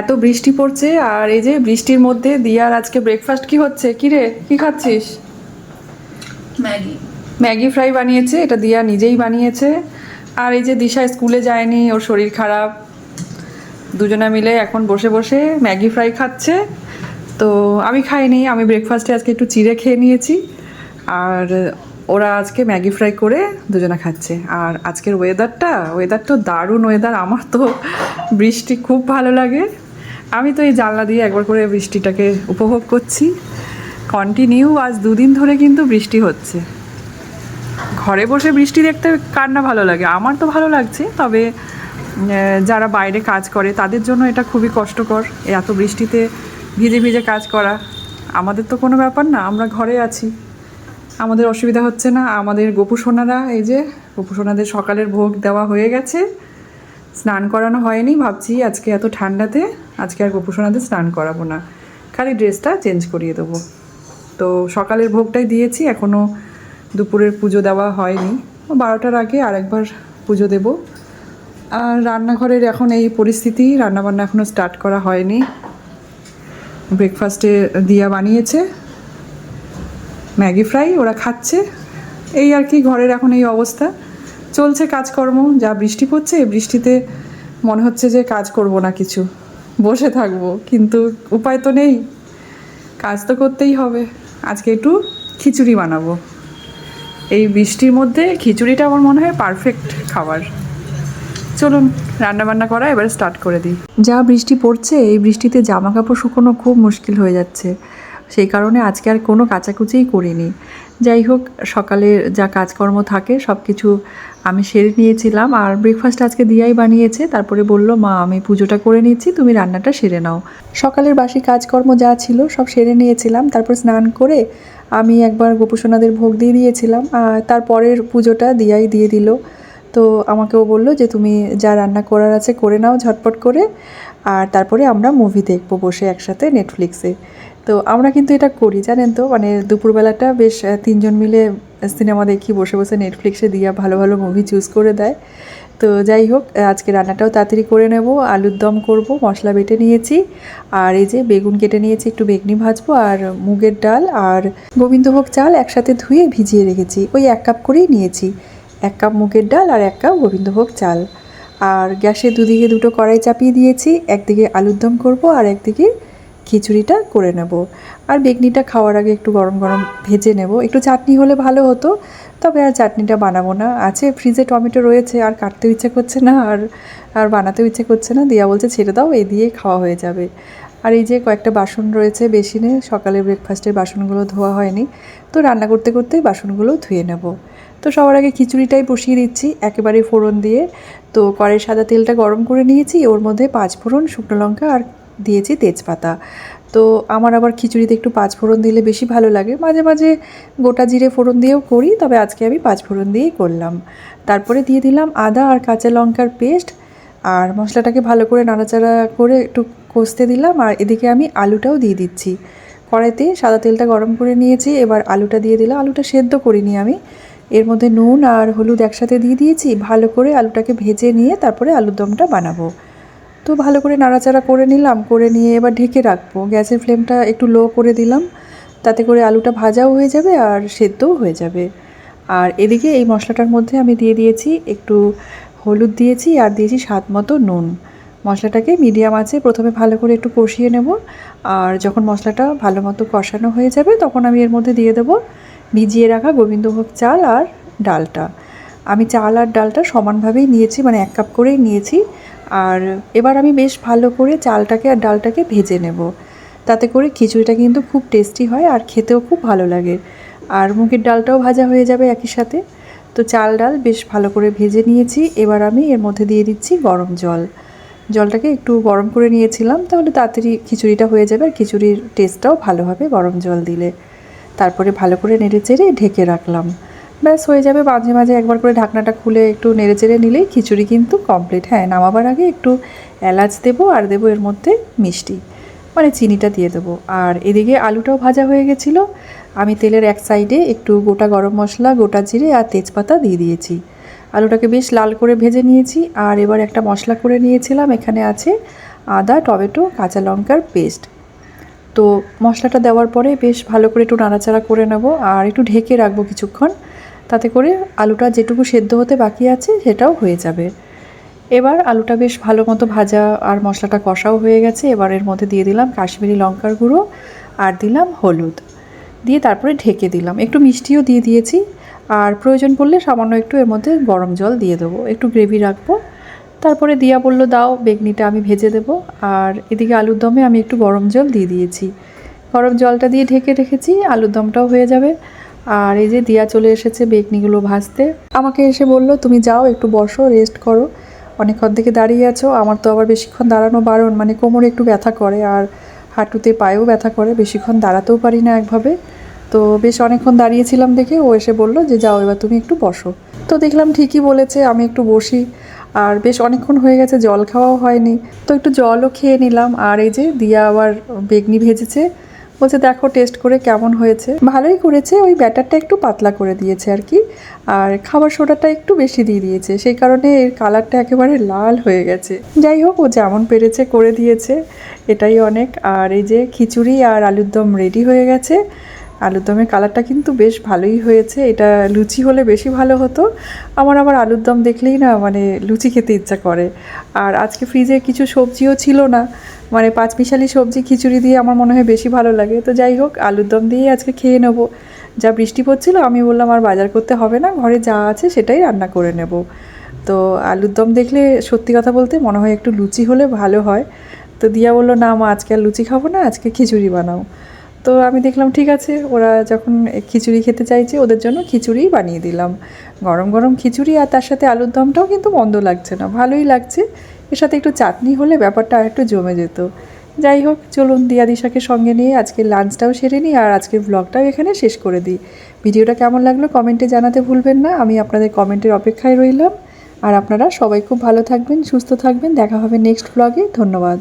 এত বৃষ্টি পড়ছে আর এই যে বৃষ্টির মধ্যে দিয়ার আজকে ব্রেকফাস্ট কি হচ্ছে? কি রে? কি খাচ্ছিস? ম্যাগি। ম্যাগি ফ্রাই বানিয়েছে এটা দিয়া নিজেই বানিয়েছে। আর এই যে দিশা স্কুলে যায়নি ওর শরীর খারাপ। দুজনে মিলে এখন বসে বসে ম্যাগি ফ্রাই খাচ্ছে। তো আমি খাইনি আমি ব্রেকফাস্টে আজকে একটু চিড়ে খেয়ে নিয়েছি। আর ওরা আজকে ম্যাগি ফ্রাই করে দুজনে খাচ্ছে। আর আজকের ওয়েদারটা ওয়েদার তো দারুণ ওয়েদার আমার তো বৃষ্টি খুব ভালো লাগে। আমি তো এই জানলা দিয়ে একবার করে বৃষ্টিটাকে উপভোগ করছি। কন্টিনিউ আজ দুদিন ধরে কিন্তু বৃষ্টি হচ্ছে। ঘরে বসে বৃষ্টি দেখতে কার না ভালো লাগে? আমার তো ভালো লাগছে, তবে যারা বাইরে কাজ করে তাদের জন্য এটা খুবই কষ্টকর এত বৃষ্টিতে ভিজে ভিজে কাজ করা। আমাদের তো কোনো ব্যাপার না, আমরা ঘরে আছি। আমাদের অসুবিধা হচ্ছে না। আমাদের গোপু সোনারা এই যে গোপু সোনাদের সকালের ভোগ দেওয়া হয়ে গেছে। স্নান করানো হয়নি, ভাবছি আজকে এত ঠান্ডাতে, আজকে আর গোপু সোনাদের স্নান করাবো না। খালি ড্রেসটা চেঞ্জ করিয়ে দেবো। তো সকালের ভোগটাই দিয়েছি এখনও দুপুরের পুজো দেওয়া হয়নি। বারোটার আগে আরেকবার পুজো দেব। আর রান্নাঘরের এখন এই পরিস্থিতি, রান্নাবান্না এখনও স্টার্ট করা হয়নি। ব্রেকফাস্টে দিয়া বানিয়েছে। ম্যাগি ফ্রাই ওরা খাচ্ছে। এই আর কি ঘরের এখন এই অবস্থা। চলছে কাজকর্ম, যা বৃষ্টি পড়ছে বৃষ্টিতে মনে হচ্ছে যে কাজ করব না কিছু। বসে থাকব, কিন্তু উপায় তো নেই। কাজ তো করতেই হবে। আজকে একটু খিচুড়ি বানাবো। এই বৃষ্টির মধ্যে খিচুড়িটা আমার মনে হয় পারফেক্ট খাবার। চলুন রান্না বান্না করা এবার স্টার্ট করে দিই। যা বৃষ্টি পড়ছে, এই বৃষ্টিতে জামা কাপড় শুকোনো খুব মুশকিল হয়ে যাচ্ছে। সেই কারণে আজকে আর কোনো কাচাকুচিই করিনি। যাই হোক সকালের যা কাজকর্ম থাকে সব কিছু আমি সেরে নিয়েছিলাম। আর ব্রেকফাস্ট আজকে দিয়াই বানিয়েছে, তারপরে বলল, মা, আমি পুজোটা করে নিচ্ছি, তুমি রান্নাটা সেরে নাও। সকালের বাসি কাজকর্ম যা ছিল, সব সেরে নিয়েছিলাম। তারপর স্নান করে আমি একবার গোপুসোনাদের ভোগ দিয়ে দিয়েছিলাম। আর তারপরের পুজোটা দিয়াই দিয়ে দিল। তো আমাকেও বলল যে, তুমি যা রান্না করার আছে, করে নাও ঝটপট করে। আর তারপরে আমরা মুভি দেখব বসে একসাথে নেটফ্লিক্সে তো আমরা কিন্তু এটা করি, জানেন তো? মানে দুপুরবেলাটা বেশ তিনজন মিলে সিনেমা দেখি, বসে বসে নেটফ্লিক্সে দিয়া ভালো ভালো মুভি চুজ করে দেয়। তো যাই হোক আজকে রান্নাটাও তাড়াতাড়ি করে নেব, আলুর দম করব, মশলা বেটে নিয়েছি, আর এই যে বেগুন কেটে নিয়েছি, একটু বেগনি ভাজবো, আর মুগের ডাল আর গোবিন্দভোগ চাল একসাথে ধুয়ে ভিজিয়ে রেখেছি, ওই এক কাপ করেই নিয়েছি, এক কাপ মুগের ডাল আর এক কাপ গোবিন্দভোগ চাল। আর গ্যাসে দুদিকে দুটো কড়াই চাপিয়ে দিয়েছি, একদিকে আলুর দম করব আর একদিকে খিচুড়িটা করে নেব। আর বেগনিটা খাওয়ার আগে একটু গরম গরম ভেজে নেব। একটু চাটনি হলে ভালো হতো, তবে আর চাটনিটা বানাবো না। আছে ফ্রিজে টমেটো রয়েছে, আর কাটতেও ইচ্ছে করছে না, আর আর বানাতেও ইচ্ছে করছে না। দিয়া বলছে ছেড়ে দাও, এ দিয়ে খাওয়া হয়ে যাবে। আর এই যে কয়েকটা বাসন রয়েছে বেসিনে, সকালে ব্রেকফাস্টের বাসনগুলো ধোয়া হয়নি, তো রান্না করতে করতেই বাসনগুলো ধুয়ে নেব। তো সবার আগে খিচুড়িটাই বসিয়ে দিচ্ছি, একেবারে ফোড়ন দিয়ে। তো কড়াই সাদা তেলটা গরম করে নিয়েছি, ওর মধ্যে পাঁচ ফোড়ন, শুকনো লঙ্কা আর দিয়েছি তেজপাতা। তো আমার আবার খিচুড়িতে একটু পাঁচ ফোড়ন দিলে বেশি ভালো লাগে। মাঝে মাঝে গোটা জিরে ফোড়ন দিয়েও করি, তবে আজকে আমি পাঁচ ফোড়ন দিয়েই করলাম। তারপরে দিয়ে দিলাম আদা আর কাঁচা লঙ্কার পেস্ট আর মশলাটাকে ভালো করে নাড়াচাড়া করে একটু কষতে দিলাম। আর এদিকে আমি আলুটাও দিয়ে দিচ্ছি। কড়াইতে সাদা তেলটা গরম করে নিয়েছি। এবার আলুটা দিয়ে দিলাম। আলুটা সেদ্ধ করিনি আমি। এর মধ্যে নুন আর হলুদ একসাথে দিয়ে দিয়েছি। ভালো করে আলুটাকে ভেজে নিয়ে তারপরে আলুর দমটা বানাবো। তো ভালো করে নাড়াচাড়া করে নিলাম। করে নিয়ে এবার ঢেকে রাখব। গ্যাসের ফ্লেমটা একটু লো করে দিলাম। তাতে করে আলুটা ভাজাও হয়ে যাবে আর সেদ্ধও হয়ে যাবে। আর এদিকে এই মশলাটার মধ্যে আমি দিয়ে দিয়েছি একটু হলুদ দিয়েছি আর দিয়েছি স্বাদ মতো নুন। মশলাটাকে মিডিয়াম আছে, প্রথমে ভালো করে একটু কষিয়ে নেব। আর যখন মশলাটা ভালো মতো কষানো হয়ে যাবে, তখন আমি এর মধ্যে দিয়ে দেবো ভিজিয়ে রাখা গোবিন্দভোগ চাল আর ডালটা। আমি চাল আর ডালটা সমানভাবেই নিয়েছি মানে এক কাপ করেই নিয়েছি। আর এবার আমি বেশ ভালো করে চালটাকে আর ডালটাকে ভেজে নেব। তাতে করে খিচুড়িটা কিন্তু খুব টেস্টি হয় আর খেতেও খুব ভালো লাগে। আর মুগের ডালটাও ভাজা হয়ে যাবে একই সাথে। তো চাল ডাল বেশ ভালো করে ভেজে নিয়েছি। এবার আমি এর মধ্যে দিয়ে দিচ্ছি গরম জল। জলটাকে একটু গরম করে নিয়েছিলাম, তাহলে তাড়াতাড়ি খিচুড়িটা হয়ে যাবে আর খিচুড়ির টেস্টটাও ভালো হবে গরম জল দিলে। তারপরে ভালো করে নেড়ে চেড়ে ঢেকে রাখলাম। ব্যাস, হয়ে যাবে মাঝে মাঝে একবার করে ঢাকনাটা খুলে একটু নেড়ে চেড়ে নিলেই খিচুড়ি কিন্তু কমপ্লিট হ্যাঁ নামাবার আগে একটু এলাচ দেবো আর দেবো এর মধ্যে মিষ্টি মানে চিনিটা দিয়ে দেবো। আর এদিকে আলুটাও ভাজা হয়ে গেছিল। আমি তেলের এক সাইডে একটু গোটা গরম মশলা, গোটা জিরে আর তেজপাতা দিয়ে দিয়েছি। আলুটাকে বেশ লাল করে ভেজে নিয়েছি আর এবার একটা মশলা করে নিয়েছিলাম। এখানে আছে আদা, টমেটো, কাঁচা লঙ্কার পেস্ট। তো মশলাটা দেওয়ার পরে বেশ ভালো করে একটু নাড়াচাড়া করে নেব আর একটু ঢেকে রাখব কিছুক্ষণ। তাতে করে আলুটা যেটুকু সেদ্ধ হতে বাকি আছে সেটাও হয়ে যাবে। এবার আলুটা বেশ ভালো মতো ভাজা আর মশলাটা কষাও হয়ে গেছে। এবার এর মধ্যে দিয়ে দিলাম কাশ্মীরি লঙ্কার গুঁড়ো আর দিলাম হলুদ। দিয়ে তারপরে ঢেকে দিলাম। একটু মিষ্টিও দিয়ে দিয়েছি। আর প্রয়োজন পড়লে সামান্য একটু এর মধ্যে গরম জল দিয়ে দেবো। একটু গ্রেভি রাখব। তারপরে দিয়া বলল, দাও, বেগনিটা আমি ভেজে দেবো। আর এদিকে আলুর দমে আমি একটু গরম জল দিয়ে দিয়েছি। গরম জলটা দিয়ে ঢেকে রেখেছি, আলুর দমটাও হয়ে যাবে। আর এই যে দিয়া চলে এসেছে বেগনিগুলো ভাজতে। আমাকে এসে বলল, তুমি যাও, একটু বসো রেস্ট করো। অনেকক্ষণ থেকে দাঁড়িয়ে আছো। আমার তো আবার বেশিক্ষণ দাঁড়ানো বারণ। মানে কোমরে একটু ব্যথা করে, আর হাঁটুতে পায়েও ব্যথা করে। বেশিক্ষণ দাঁড়াতেও পারি না একভাবে। তো বেশ অনেকক্ষণ দাঁড়িয়েছিলাম দেখে ও এসে বলল যে, যাও এবার তুমি একটু বসো। তো দেখলাম ঠিকই বলেছে, আমি একটু বসি। আর বেশ অনেকক্ষণ হয়ে গেছে, জল খাওয়াও হয়নি। তো একটু জলও খেয়ে নিলাম। আর এই যে, দিয়া আবার বেগনি ভেজেছে। বলছে, দেখো, টেস্ট করে কেমন হয়েছে? ভালোই করেছে, ওই ব্যাটারটা একটু পাতলা করে দিয়েছে আর কি। আর খাবার সোডাটা একটু বেশি দিয়ে দিয়েছে। সেই কারণে এর কালারটা একেবারে লাল হয়ে গেছে। যাই হোক, ও যেমন পেরেছে করে দিয়েছে, এটাই অনেক। আর এই যে, খিচুড়ি আর আলুর দম রেডি হয়ে গেছে। আলুর দমের কালারটা কিন্তু বেশ ভালোই হয়েছে। এটা লুচি হলে বেশি ভালো হতো। আমার আবার আলুর দম দেখলেই না মানে লুচি খেতে ইচ্ছা করে। আর আজকে ফ্রিজে কিছু সবজিও ছিল না। মানে পাঁচমিশালি সবজি খিচুড়ি দিয়ে আমার মনে হয় বেশি ভালো লাগে। তো যাই হোক আলুর দম দিয়ে আজকে খেয়ে নেব। যা বৃষ্টি পড়ছিল, আমি বললাম আর বাজার করতে হবে না, ঘরে যা আছে সেটাই রান্না করে নেব। তো আলুর দম দেখলে সত্যি কথা বলতে মনে হয় একটু লুচি হলে ভালো হয়। তো দিয়া বলল, না মা, আজকে আর লুচি খাব না, আজকে খিচুড়ি বানাও। তো আমি দেখলাম, ঠিক আছে। ওরা যখন খিচুড়ি খেতে চাইছে, ওদের জন্য খিচুড়িই বানিয়ে দিলাম। গরম গরম খিচুড়ি আর তার সাথে আলুর দমটাও কিন্তু মন্দ লাগছে না, ভালোই লাগছে। এর সাথে একটু চাটনি হলে ব্যাপারটা আর একটু জমে যেত। যাই হোক, চলুন দিয়া দিশাকে সঙ্গে নিয়ে আজকে লাঞ্চটাও সেরে নিই আর আজকের ব্লগটাও এখানে শেষ করে দিই। ভিডিওটা কেমন লাগল কমেন্টে জানাতে ভুলবেন না। আমি আপনাদের কমেন্টের অপেক্ষায় রইলাম। আর আপনারা সবাই খুব ভালো থাকবেন, সুস্থ থাকবেন। দেখা হবে নেক্সট ব্লগে ধন্যবাদ।